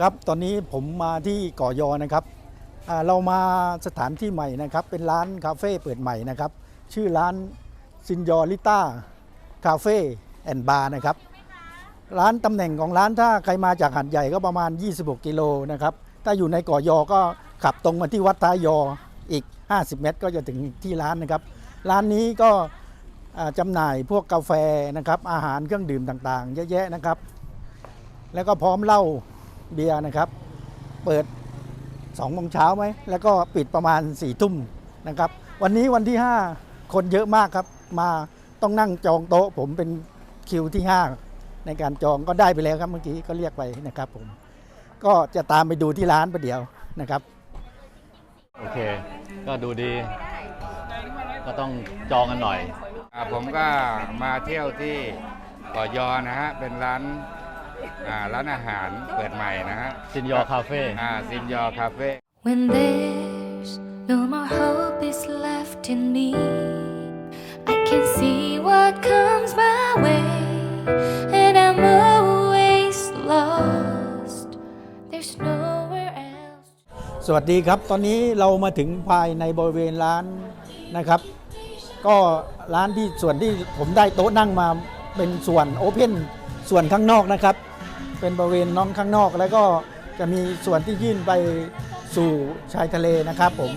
ครับตอนนี้ผมมาที่ก่อยอนะครับเรามาสถานที่ใหม่นะครับ เป็นร้านคาเฟ่เปิดใหม่นะครับ ชื่อร้านซินยอริต้าคาเฟ่แอนด์บาร์นะครับ ร้านตำแหน่งของร้านถ้าใครมาจากหัดใหญ่ก็ประมาณ 26 กิโลนะครับ ถ้าอยู่ในก่อยอก็ขับตรงมาที่วัดท้ายยออีก 50 เมตร ก็จะถึงที่ร้านนะครับ ร้านนี้ก็จำหน่ายพวกกาแฟนะครับ อาหารเครื่องดื่มต่างๆ เยอะแยะนะครับ แล้วก็พร้อมเหล้า เบียร์นะครับ เปิด2โมงเช้าไหม แล้วก็ปิดประมาณ4ี่ทุ่มนะครับ วันนี้วันที่ 5 คนเยอะมากครับ มาต้องนั่งจองโต๊ะ ผมเป็นคิวที่ 5 ในการจองก็ได้ไปแล้วครับเมื่อกี้ก็เรียกไปนะครับผม ก็จะตามไปดูที่ร้านประเดี๋ยวนะครับ โอเค ก็ดูดี ก็ต้องจองกันหน่อย อ่าผมก็มาเที่ยวที่ก่อยอนะฮะ เป็นร้าน อ่าร้านอาหารเปิดใหม่นะฮะซินยอคาเฟ่อ่าซินยอคาเฟ่ When there's no more hope is left in me, I can see what comes my way, and I'm always lost. There's nowhere else. สวัสดีครับ ตอนนี้เรามาถึงภายในบริเวณร้านนะครับ ก็ร้านที่ส่วนที่ผมได้โต๊ะนั่งมาเป็นส่วนโอเพนส่วนข้างนอกนะครับ เป็นบริเวณน้องข้างนอก แล้วก็จะมีส่วนที่ยื่นไปสู่ชายทะเลนะครับผม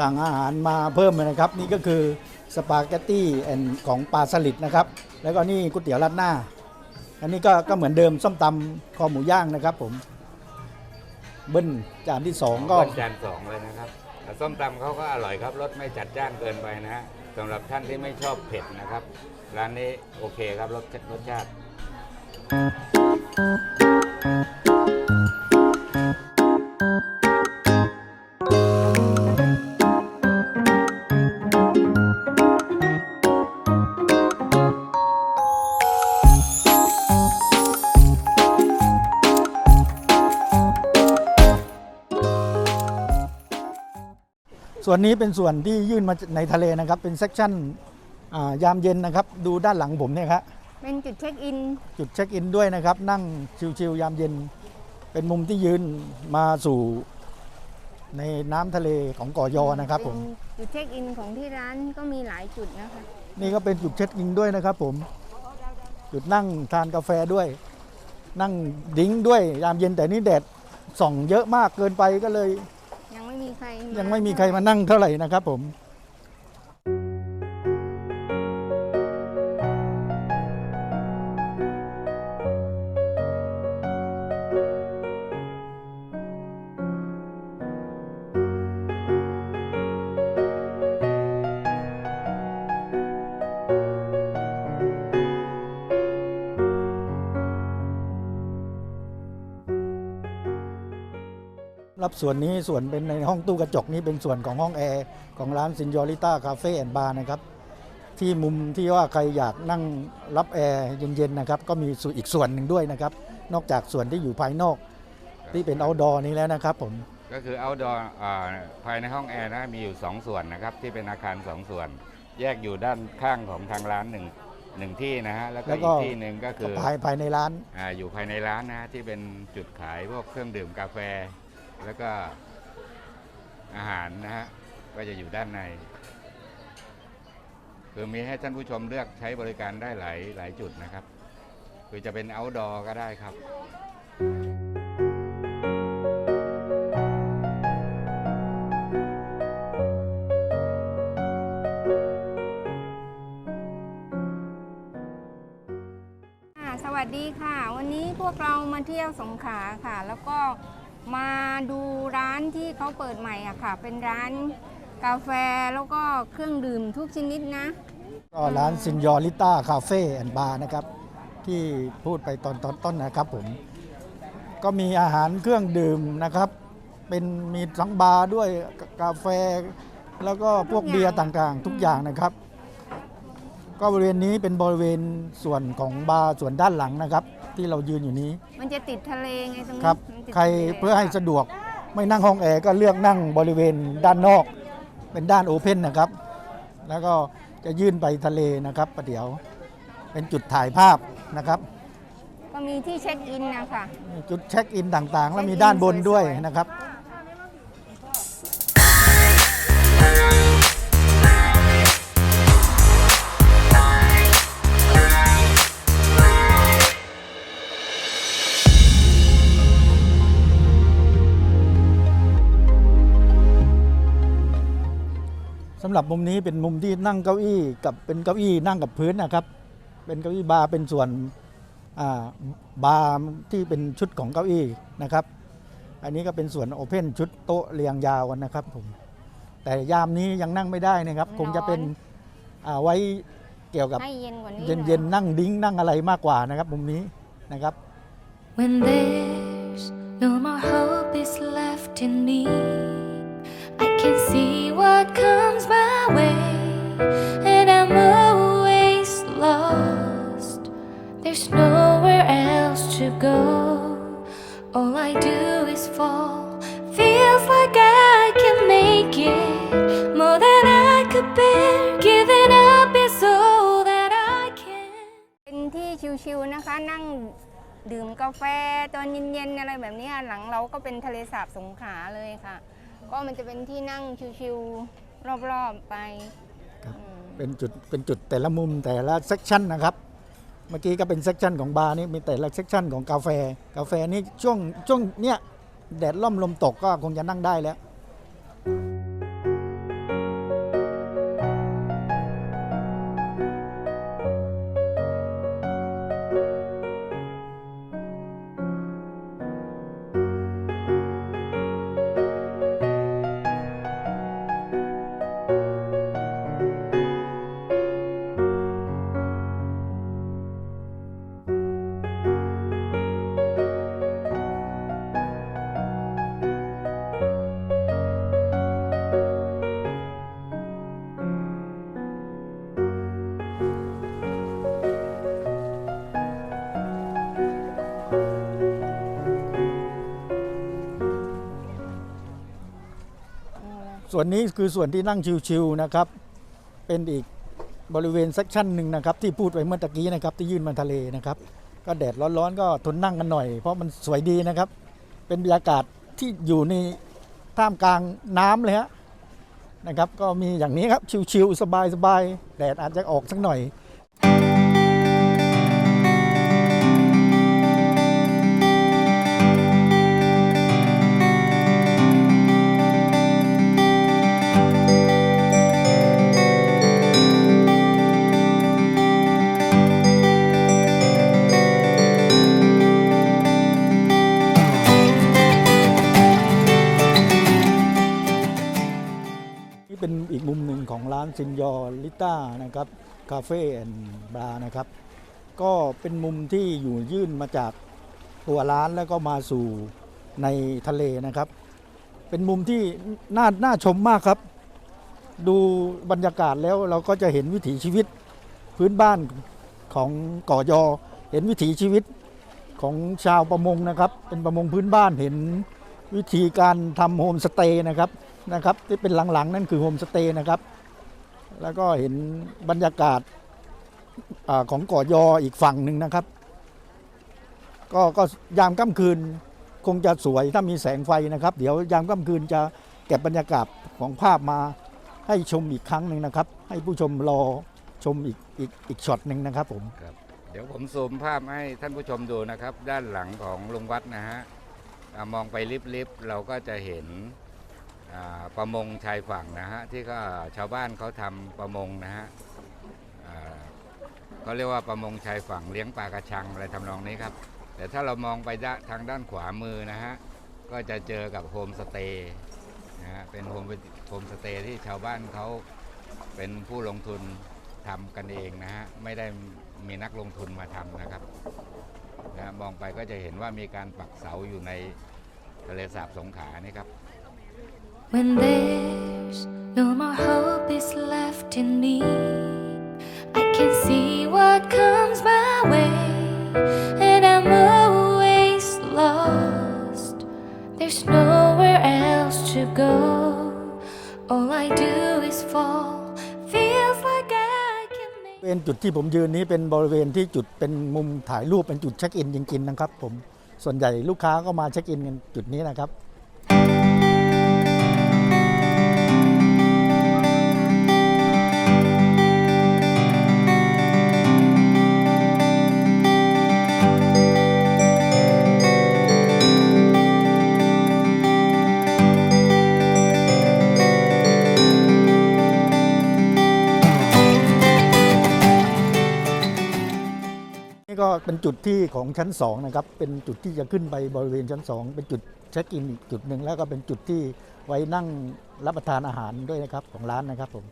สั่งอาหารมาเพิ่มเลยนะครับ นี่ก็คือสปาเกตตี้แอนของปลาสลิดนะครับ แล้วก็นี่ก๋วยเตี๋ยวราดหน้า อันนี้ก็ก็เหมือนเดิมส้มตำคอหมูย่างนะครับผมเบิ้ลจานที่สองก็จานสองเลยนะครับอ่าส้มตำเขาก็อร่อยครับรสไม่จัดจ้านเกินไปนะฮะสำหรับท่านที่ไม่ชอบเผ็ดนะครับ ร้านนี้โอเคครับรสรสชาติ ส่วนนี้เป็นส่วนที่ยื่นมาในทะเลนะครับ เป็นเซกชันยามเย็นนะครับ ดูด้านหลังผมเนี่ยครับ เป็นจุดเช็คอิน จุดเช็คอินด้วยนะครับ นั่งชิวๆยามเย็น เป็นมุมที่ยืนมาสู่ในน้ำทะเลของก่อยอนะครับผม เป็นจุดเช็คอินของที่ร้านก็มีหลายจุดนะคะ นี่ก็เป็นจุดเช็คอินด้วยนะครับผม จุดนั่งทานกาแฟด้วย นั่งดิ้งด้วยยามเย็นแต่นี่แดดส่องเยอะมากเกินไปก็เลย ยังไม่มีใครายังไม่มีใครมานั่งเท่าไหร่นะครับผม รับส่วนนี้ส่วนเป็นในห้องตู้กระจกนี้เป็นส่วนของห้องแอร์ของร้านซินยอริต้าคาเฟ่แอนด์บาร์นะครับ ที่มุมที่ว่าใครอยากนั่งรับแอร์เย็นๆนะครับ ก็มีส่วนอีกส่วนหนึ่งด้วยนะครับ นอกจากส่วนที่อยู่ภายนอก ที่เป็น outdoor นี้แล้วนะครับผม ก็คือ outdoor อ่าภายในห้องแอร์นะมีอยู่ 2 ส่วนนะครับ ที่เป็นอาคาร 2 ส่วน แยกอยู่ด้านข้างของทางร้านหนึ่งหนึ่งที่นะฮะ แล้วก็แล้วอีก็กที่หนึ่งก็คือภายภายในร้าน อาอยู่ภายในร้านนะฮะที่เป็นจุดขายพวกเครื่องดื่มกาแฟ แล้วก็อาหารนะฮะก็จะอยู่ด้านใน คือมีให้ท่านผู้ชมเลือกใช้บริการได้หลายหลายจุดนะครับ คือจะเป็น outdoor ก็ได้ครับสวัสดีค่ะ วันนี้พวกเรามาเที่ยวสงขลาค่ะ แล้วก็ มาดูร้านที่เขาเปิดใหม่อะค่ะ เป็นร้านกาแฟแล้วก็เครื่องดื่มทุกชนิดนะ ก็ร้านซินยอริต้าคาเฟ่แอนด์บาร์นะครับ ที่พูดไปตอนตอนต้นนะครับผม ก็มีอาหารเครื่องดื่มนะครับ เป็นมีทั้งบาร์ด้วยกาแฟ แล้วก็พวกเบียร์ต่างๆ ทุกอย่างนะครับ ก็บริเวณนี้เป็นบริเวณส่วนของบาร์ส่วนด้านหลังนะครับ ที่เรายืนอยู่นี้มันจะติดทะเลไงตรงนี้ครับ มันติดใครทะลเพื่อให้สะดวกไม่นั่งห้องแอร์ก็เลือกนั่งบริเวณด้านนอก เป็นด้านโอเพนนะครับ แล้วก็จะยื่นไปทะเลนะครับประเดี๋ยวเป็นจุดถ่ายภาพนะครับ ก็มีที่เช็คอินนะคะ จุดเช็คอินต่างๆ แล้วมีด้านบนด้วยนะครับ หรับมุมนี้เป็นมุมที่นั่งเก้าอี้กับเป็นเก้าอี้นั่งกับพื้นนะครับ เป็นเก้าอี้บาร์เป็นส่วนอ่าบาร์ที่เป็นชุดของเก้าอี้นะครับ อันนี้ก็เป็นส่วนโอเพนชุดโต๊ะเรียงยาวกันนะครับผมแต่ยามนี้ยังนั่งไม่ได้นะครับ คงจะเป็นอ่าไว้เกี่ยวกับให้เย็นกว่านี้เย็นๆนั่งดิ้งนั่งอะไรมากกว่านะครับมุมนี้นะครับ When there's no more hope is left in me, I can see what กาแฟตอนเย็นๆอะไรแบบเนี้ยหลังเราก็เป็นทะเลสาบสงขลาเลยค่ะ ก็มันจะเป็นที่นั่งชิวๆรอบๆไปครับอืมเป็นจุดเป็นจุดแต่ละมุมแต่ละเซกชันนะครับ เมื่อกี้ก็เป็นเซกชันของบาร์นี่มีแต่ละเซกชันของกาแฟ กาแฟนี่ช่วงช่วงเนี้ยแดดล่มลมตกก็คงจะนั่งได้แล้ว ส่วนนี้คือส่วนที่นั่งชิวๆนะครับ เป็นอีกบริเวณเซกชันหนึ่งนะครับ ที่พูดไปเมื่อตะกี้นะครับ ที่ยื่นมาทะเลนะครับ ก็แดดร้อนๆ ก็ทนนั่งกันหน่อย เพราะมันสวยดีนะครับ เป็นบรรยากาศที่อยู่ในท่ามกลางน้ำเลยฮะนะครับ ก็มีอย่างนี้ครับชิวๆสบายๆแดดอาจจะออกสักหน่อยานซินยอลิต้านะครับคาเฟ่แอนด์บาร์นะครับ ก็เป็นมุมที่อยู่ยื่นมาจากตัวร้านแล้วก็มาสู่ในทะเลนะครับ เป็นมุมที่น่าน่าชมมากครับ ดูบรรยากาศแล้วเราก็จะเห็นวิถีชีวิตพื้นบ้านของก่อยอ เห็นวิถีชีวิตของชาวประมงนะครับ เป็นประมงพื้นบ้านเห็นวิธีการทำโฮมสเตย์นะครับนะครับที่เป็นหลังๆนั่นคือโฮมสเตย์นะครับ แล้วก็เห็นบรรยากาศอของก่อยออีกฝั่งหนึ่งนะครับ ก็ก็ยามค่ำคืนคงจะสวยถ้ามีแสงไฟนะครับ เดี๋ยวยามค่ำคืนจะเก็บบรรยากาศของภาพมาให้ชมอีกครั้งหนึ่งนะครับ ให้ผู้ชมรอชมอีกอีกอีกช็อตหนึ่งนะครับผมครับเดี๋ยวผมซูมภาพให้ท่านผู้ชมดูนะครับ ด้านหลังของลุงวัดนะฮะมองไปลิบๆเราก็จะเห็น ประมงชายฝั่งนะฮะที่ก็ชาวบ้านเขาทำประมงนะฮะเขาเรียกว่าประมงชายฝั่งเลี้ยงปลากระชังอะไรทำนองนี้ครับ แต่ถ้าเรามองไปทางด้านขวามือนะฮะก็จะเจอกับโฮมสเตย์นะฮะเป็นโฮมโฮมสเตย์ที่ชาวบ้านเขาเป็นผู้ลงทุนทำกันเองนะฮะไม่ได้มีนักลงทุนมาทำนะครับนะฮะมองไปก็จะเห็นว่ามีการปักเสาอยู่ในทะเลสาบสงขลานี่ครับ When there's no more hope is left in me, I can see what comes my way, and I'm always lost. There's nowhere else to go. All I do is fall. Feels like I can make เป็นจุดที่ผมยืนนี้เป็นบริเวณที่จุดเป็นมุมถ่ายรูปเป็นจุดเช็คอินจริงๆนะครับผมส่วนใหญ่ลูกค้าก็มาเช็คอินกันจุดนี้นะครับ เป็นจุดที่ของชั้น2นะครับเป็นจุดที่จะขึ้นไปบริเวณชั้น 2 เป็นจุดเช็คอินอีกจุดหนึ่งแล้วก็เป็นจุดที่ไว้นั่งรับประทานอาหารด้วยนะครับของร้านนะครับผม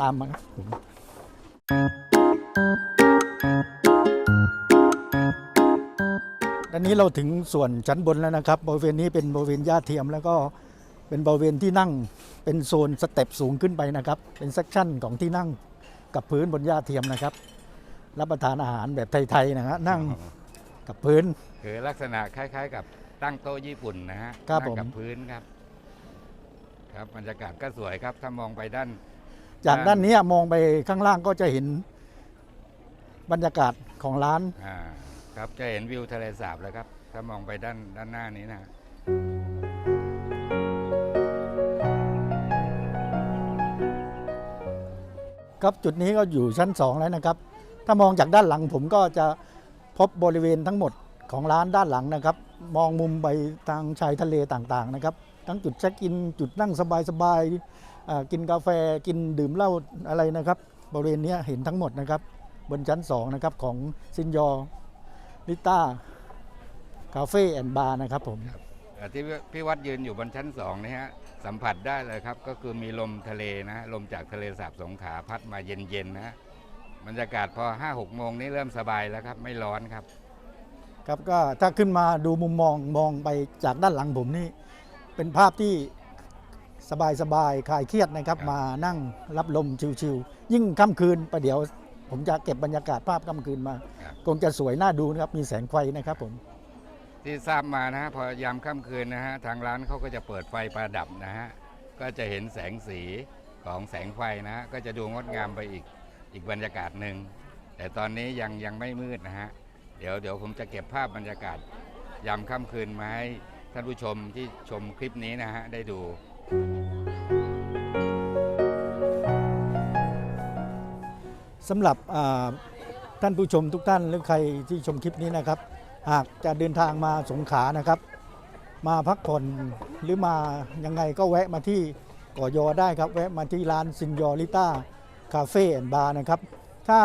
ตามมาครับผมตอนนี้เราถึงส่วนชั้นบนแล้วนะครับบริเวณนี้เป็นบริเวณหญ้าเทียมแล้วก็เป็นบริเวณที่นั่งเป็นโซนสเต็ปสูงขึ้นไปนะครับ เป็นเซกชั่นของที่นั่งกับพื้นบนหญ้าเทียมนะครับ รับประทานอาหารแบบไทยๆนะฮะนั่งกับพื้น คือลักษณะคล้าย ๆ กับตั้งโต๊ะญี่ปุ่นนะฮะครับนั่งกับผมพื้นครับ ครับบรรยากาศก็สวยครับ ถ้ามองไปด้าน จากด้าด้านนนี้มองไปข้างล่างก็จะเห็นบรรยากาศของร้าน อ่าครับจะเห็นวิวทะเลสาบแล้วครับ ถ้ามองไปด้านด้านหน้านี้นะครับจุดนี้ก็อยู่ชั้น 2 แล้วนะครับ ถ้ามองจากด้านหลังผมก็จะพบบริเวณทั้งหมดของร้านด้านหลังนะครับ มองมุมไปทางชายทะเลต่างๆนะครับ ทั้งจุดเช็คอินจุดนั่งสบายๆกินกาแฟกินดื่มเหล้าอะไรนะครับ บริเวณนี้เห็นทั้งหมดนะครับ บนชั้น2นะครับของซินยอลิต้าคาเฟ่แอนด์บาร์นะครับผมที่พี่วัดยืนอยู่บนชั้นสองนี่ฮะสัมผัสได้เลยครับ ก็คือมีลมทะเลนะลมจากทะเลสาบสงขาพัดมาเย็นๆนะ บรรยากาศพอ5้าหกโมงนี้เริ่มสบายแล้วครับ ไม่ร้อนครับ ครับก็ถ้าขึ้นมาดูมุมมองมองไปจากด้านหลังผมนี่ เป็นภาพที่สบายสบายๆคลายเครียดนะครับ ครับ มานั่งรับลมชิวๆยิ่งค่ำคืนประเดี๋ยว ผมจะเก็บบรรยากาศภาพค่ำคืนมา ครับ คงจะสวยน่าดูนะครับ มีแสงไฟนะครับผม ที่ทราบมานะฮะพอยามค่ำคืนนะฮะทางร้านเขาก็จะเปิดไฟประดับนะฮะก็จะเห็นแสงสีของแสงไฟนะฮะก็จะดูงดงามไปอีก อีกบรรยากาศหนึ่งแต่ตอนนี้ยังยังไม่มืดนะฮะเดี๋ยวเดี๋ยวผมจะเก็บภาพบรรยากาศยามค่ำคืนมาให้ท่านผู้ชมที่ชมคลิปนี้นะฮะได้ดูสำหรับท่านผู้ชมทุกท่านหรือใครที่ชมคลิปนี้นะครับ หากจะเดินทางมาสงขลานะครับ มาพักผ่อนหรือมายังไงก็แวะมาที่ก่อยอได้ครับ แวะมาที่ร้านซินยอริต้า คาเฟ่แอนด์บาร์นะครับ ถ้า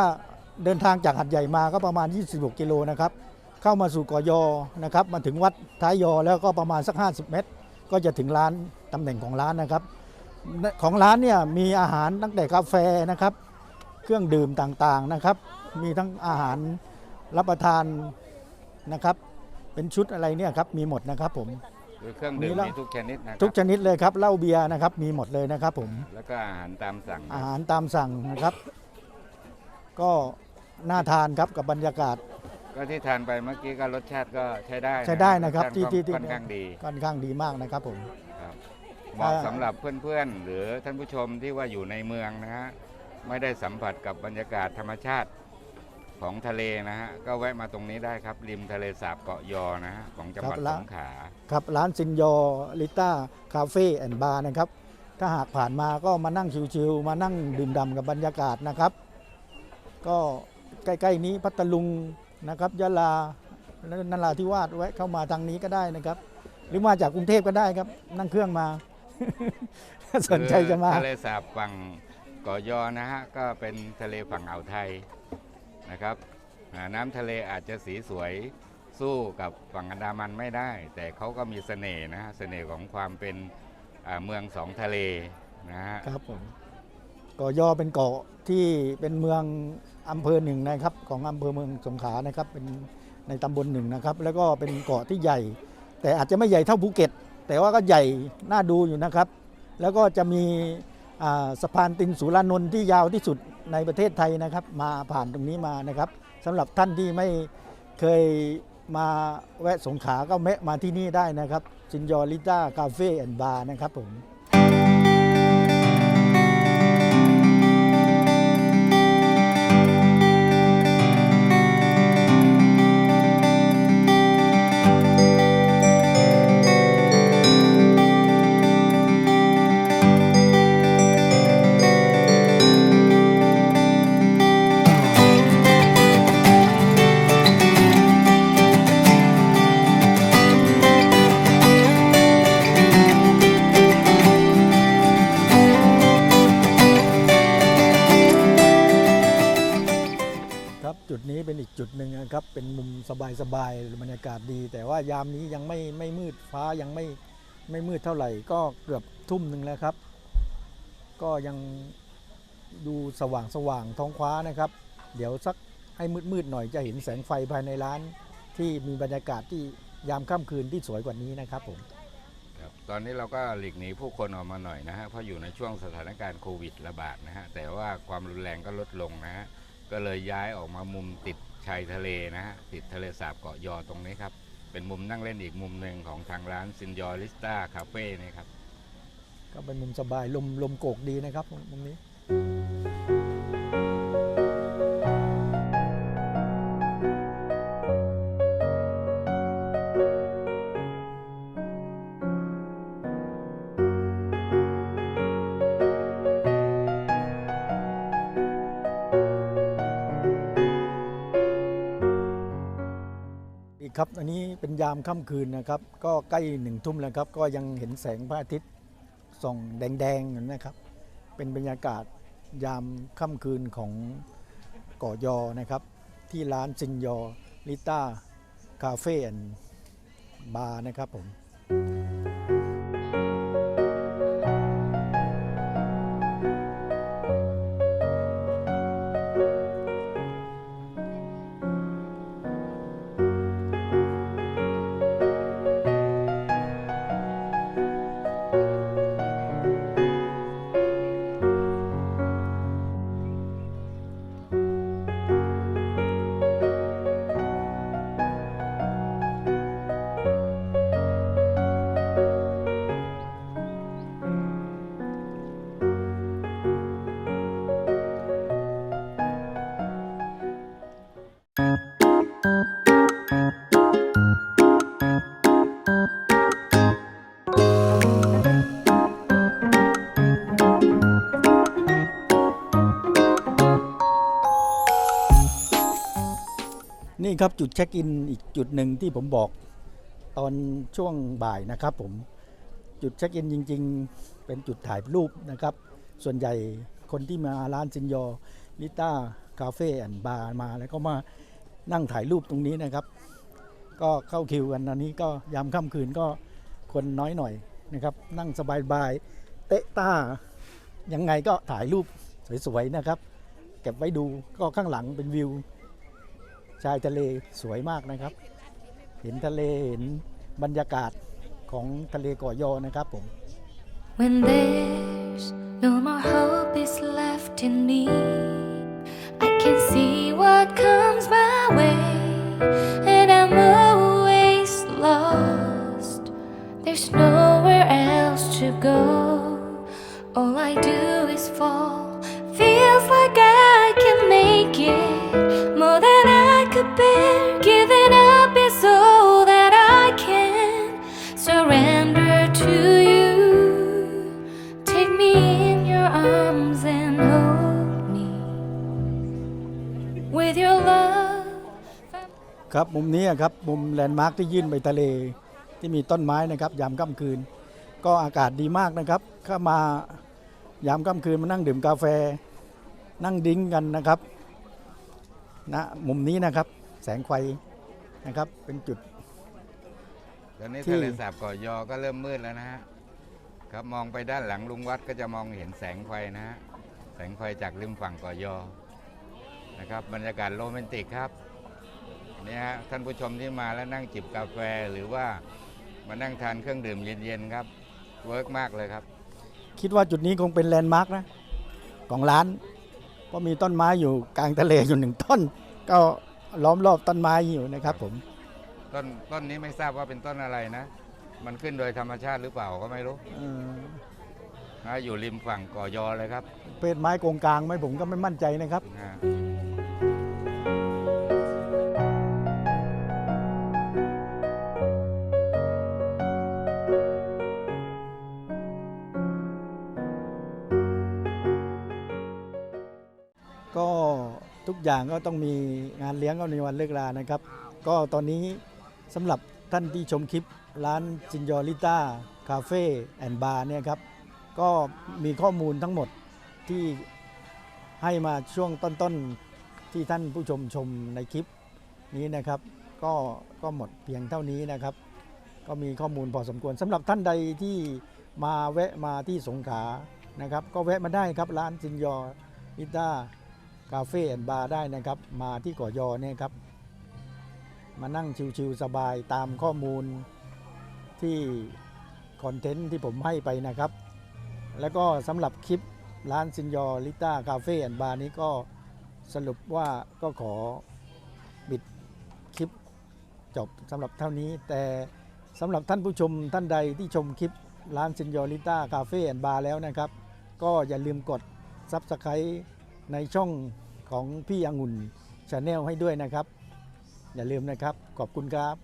เดินทางจากหัดใหญ่มาก็ประมาณ 26 กิโลนะครับ เข้ามาสู่กอยอนะครับ มาถึงวัดท้ายยอแล้วก็ประมาณสัก 50 เมตร ก็จะถึงร้านตำแหน่งของร้านนะครับ ของร้านเนี่ยมีอาหารตั้งแต่กาแฟนะครับ เครื่องดื่มต่างๆนะครับ มีทั้งอาหารรับประทานนะครับ เป็นชุดอะไรเนี่ยครับ มีหมดนะครับผม คือเครื่องดื่มมีแล้วมีทุกชนิดนะคทุรักชนิดเลยครับเหล้าเบียร์นะครับ มีหมดเลยนะครับ ผมแล้วก็อาหารตามสั่งอาหารตามสั่งนะครับ ก็น่าทานครับกับบรรยากาศก็ที่ทานไปเมื่อกี้ก็รสชาติก็ใช้ได้ใช้ได้นะครับสชาติที่ที่ที่ค่อนข้างดีค่อนข้างดีมากนะครับ ผมครับเหมาะสำหรับเพื่อนๆ หรือท่านผู้ชมที่ว่าอยู่ในเมืองนะฮะไม่ได้สัมผัสกับบรรยากาศธรรมชาติ ของทะเลนะฮะก็แวะมาตรงนี้ได้ครับ ริมทะเลสาบเกาะยอนะฮะของจังหวัดครับสละงขลาครับร้านซินยอลิต้าคาเฟ่แอนด์บาร์นะครับ ถ้าหากผ่านมาก็มานั่งชิวๆมานั่งดื่มด่ำกับบรรยากาศนะครับ ก็ใกล้ๆนี้พัทลุงนะครับยะลานราธิวาสแวะเข้ามาทางนี้ก็ได้นะครับ หรือมาจากกรุงเทพก็ได้ครับ นั่งเครื่องมา ถ้าสนใจจะมา คือทะเลสาบฝั่งเกาะยอนะฮะก็เป็นทะเลฝั่งอ่าวไทย นะครับน้ำทะเลอาจจะสีสวยสู้กับฝั่งอันดามันไม่ได้ แต่เขาก็มีเสน่ห์นะฮะเสน่ห์ของความเป็นเมืองสองทะเลนะฮะครับผมเกาะยอเป็นเกาะที่เป็นเมืองอำเภอหนึ่งนะครับ ของอำเภอเมืองสงขลานะครับเป็นในตำบลหนึ่งนะครับ แล้วก็เป็นเกาะที่ใหญ่ แต่อาจจะไม่ใหญ่เท่าภูเก็ต แต่ว่าก็ใหญ่น่าดูอยู่นะครับ แล้วก็จะมีสะพานตินสุรานนท์ที่ยาวที่สุด ในประเทศไทยนะครับ มาผ่านตรงนี้มานะครับสำหรับท่านที่ไม่เคยมาแวะสงขาก็แวะมาที่นี่ได้นะครับซินยอริต้าคาเฟ่แอนด์บาร์นะครับผม นี้เป็นอีกจุดหนึ่งนะครับ เป็นมุมสบายๆบรรยากาศดี แต่ว่ายามนี้ยังไม่ไม่มืดฟ้ายังไม่ไม่มืดเท่าไหร่ ก็เกือบทุ่มหนึ่งแล้วครับ ก็ยังดูสว่างสว่างท้องฟ้านะครับ เดี๋ยวสักให้มืดๆหน่อยจะเห็นแสงไฟภายในร้าน ที่มีบรรยากาศที่ยามค่ำคืนที่สวยกว่านี้นะครับผมครับตอนนี้เราก็หลีกหนีผู้คนออกมาหน่อยนะฮะเพราะอยู่ในช่วงสถานการณ์โควิดระบาดนะฮะแต่ว่าความรุนแรงก็ลดลงนะฮะ ก็เลยย้ายออกมามุมติดชายทะเลนะฮะติดทะเลสาบเกาะยอตรงนี้ครับ เป็นมุมนั่งเล่นอีกมุมหนึ่งของทางร้านซินยอริสตาคาเฟ่นี่ครับ ก็เป็นมุมสบายลมลมโกกดีนะครับมุมนี้ เป็นยามค่ำคืนนะครับ ก็ใกล้หนึ่งทุ่มแล้วครับ ก็ยังเห็นแสงพระอาทิตย์ส่องแดงๆอยู่นะครับ เป็นบรรยากาศยามค่ำคืนของเกาะยอนะครับ ที่ร้านซินยอลิต้าคาเฟ่แอนบาร์นะครับผม นี่ครับจุดเช็คอินอีกจุดหนึ่งที่ผมบอกตอนช่วงบ่ายนะครับผมจุดเช็คอินจริง ๆ เป็นจุดถ่ายรูปนะครับ ส่วนใหญ่คนที่มาร้านซินยอลิต้าคาเฟ่แอนบาร์มาแล้วก็มานั่งถ่ายรูปตรงนี้นะครับ ก็เข้าคิวกันอันนี้ก็ยามค่ำคืนก็คนน้อยหน่อยนะครับ นั่งสบายๆเตะตายังไงก็ถ่ายรูปสวยๆนะครับ เก็บไว้ดูก็ข้างหลังเป็นวิว ชายทะเลสวยมากนะครับ เห็นทะเลเห็นบรรยากาศของทะเลก่อยอนะครับผม When there's no more hope is left in me, I can see what comes my way, to go. All I do is fall. Feels like I can make it more than I could bear. Giving up is all that I can surrender to you. Take me in your arms and hold me with your love. ครับมุมนี้ครับมุมแลนด์มาร์คที่ยื่นไปทะเล ที่มีต้นไม้นะครับยามค่ำคืน ก็อากาศดีมากนะครับเข้ามายามค่ำคืนมานั่งดื่มกาแฟ นั่งดิ้งกันนะครับณมุมนี้นะครับแสงไฟนะครับเป็นจุด ตอนนี้ที่ ทะเลสาบเกาะยอก็เริ่มมืดแล้วนะฮะครับมองไปด้านหลังลุงวัดก็จะมองเห็นแสงไฟนะฮะแสงไฟจากริมฝั่งเกาะยอนะครับบรรยากาศโรแมนติกครับเนี่ยฮะท่านผู้ชมที่มาแล้วนั่งจิบกาแฟหรือว่ามานั่งทานเครื่องดื่มเย็นๆครับ เวิร์กมากเลยครับ คิดว่าจุดนี้คงเป็นแลนด์มาร์กนะของร้านเพราะมีต้นไม้อยู่กลางทะเลอยู่หนึ่งต้น ก็ล้อมรอบต้นไม้อยู่นะครับผมต้นต้นนี้ไม่ทราบว่าเป็นต้นอะไรนะ มันขึ้นโดยธรรมชาติหรือเปล่าก็ไม่รู้เออนะอยู่ริมฝั่งเกาะยอเลยครับเป็นไม้โกงกลางไหมผมก็ไม่มั่นใจนะครับ นะ กอย่างก็ต้องมีงานเลี้ยงก็ในวันเลิกรานะครับ ก็ตอนนี้สำหรับท่านที่ชมคลิปร้านจินยอริต้าคาเฟ่แอนด์บาร์เนี่ยครับก็มีข้อมูลทั้งหมดที่ให้มาช่วงต้นๆที่ท่านผู้ชมชมในคลิปนี้นะครับ ก็ก็หมดเพียงเท่านี้นะครับ ก็มีข้อมูลพอสมควรสำหรับท่านใดที่มาแวะมาที่สงขลานะครับ ก็แวะมาได้ครับร้านซินยออิต้า คาเฟ่แอนด์บาร์ได้นะครับ มาที่กาะยอเนี่ยครับ มานั่งชิวๆสบายตามข้อมูลที่คอนเทนต์ที่ผมให้ไปนะครับ แล้วก็สำหรับคลิปร้านซินยอลิต้าคาเฟ่แอนด์บาร์นี้ก็สรุปว่าก็ขอบิดคลิปจบสำหรับเท่านี้ แต่สำหรับท่านผู้ชมท่านใดที่ชมคลิปร้านซินยอลิต้าคาเฟ่แอนด์บาร์แล้วนะครับ ก็อย่าลืมกด Subscribe ในช่องของพี่อังุ่นชาแนลให้ด้วยนะครับ อย่าลืมนะครับ ขอบคุณครับ